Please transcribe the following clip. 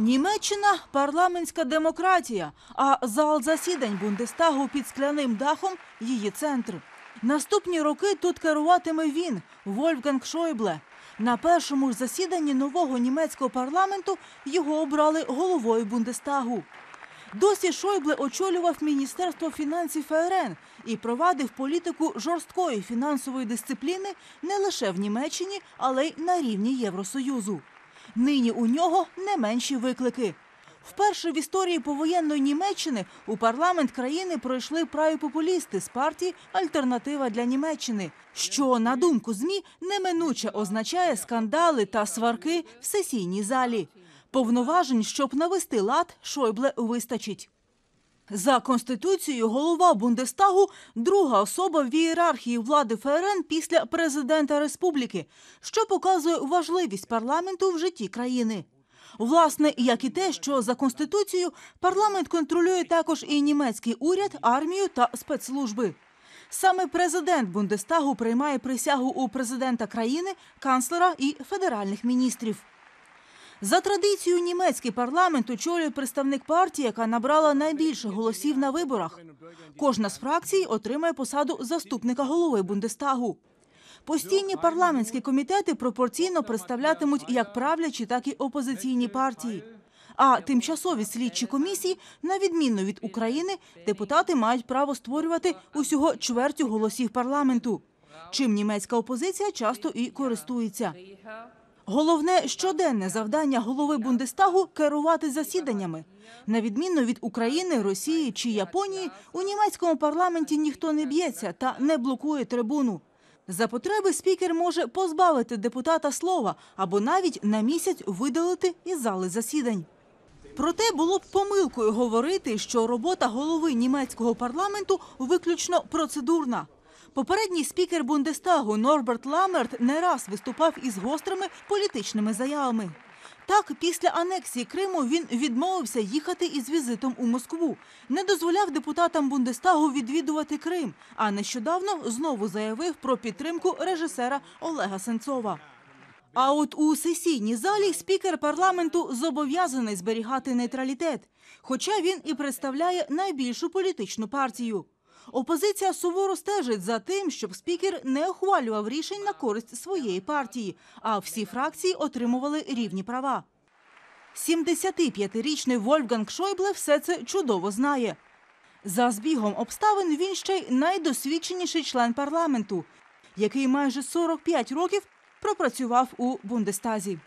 Німеччина парламентська демократія, а зал засідань Бундестагу під скляним дахом її центр. Наступні роки тут керуватиме він, Вольфганг Шойбле. На першому ж засіданні нового німецького парламенту його обрали головою Бундестагу. Досі Шойбле очолював Міністерство фінансів ФРН і провадив політику жорсткої фінансової дисципліни не лише в Німеччині, але й на рівні Євросоюзу. Нині у нього не менші виклики. Вперше в історії повоєнної Німеччини у парламент країни пройшли праві популісти з партії Альтернатива для Німеччини, що, на думку ЗМІ, неминуче означає скандали та сварки в сесійній залі. Повноважень, щоб навести лад, Шойбле вистачить. За конституцією голова Бундестагу друга особа в ієрархії влади ФРН після президента республіки, що показує важливість парламенту в житті країни. Власне, як і те, що за конституцією парламент контролює також і німецький уряд, армію та спецслужби. Саме президент Бундестагу приймає присягу у президента країни, канцлера і федеральних міністрів. За традицією, німецький парламент очолює представник партії, яка набрала найбільше голосів на виборах. Кожна з фракцій отримає посаду заступника голови Бундестагу. Постійні парламентські комітети пропорційно представлятимуть як правлячі, так і опозиційні партії. А тимчасові слідчі комісії, на відміну від України, депутати мають право створювати усього чвертю голосів парламенту. Чим німецька опозиція часто і користується. Головне щоденне завдання голови Бундестагу керувати засіданнями. На відміну від України, Росії чи Японії, у німецькому парламенті ніхто не б'ється та не блокує трибуну. За потреби спікер може позбавити депутата слова або навіть на місяць видалити із зали засідань. Проте було б помилкою говорити, що робота голови німецького парламенту виключно процедурна. Попередній спікер Бундестагу Норберт Ламерт не раз виступав із гострими політичними заявами. Так, після анексії Криму він відмовився їхати із візитом у Москву, не дозволяв депутатам Бундестагу відвідувати Крим, а нещодавно знову заявив про підтримку режисера Олега Сенцова. А от у сесійній залі спікер парламенту зобов'язаний зберігати нейтралітет, хоча він і представляє найбільшу політичну партію. Опозиція суворо стежить за тим, щоб спікер не ухвалював рішень на користь своєї партії, а всі фракції отримували рівні права. 75-річний Вольфганг Шойбле все це чудово знає. За збігом обставин він ще й найдосвідченіший член парламенту, який майже 45 років пропрацював у Бундестазі.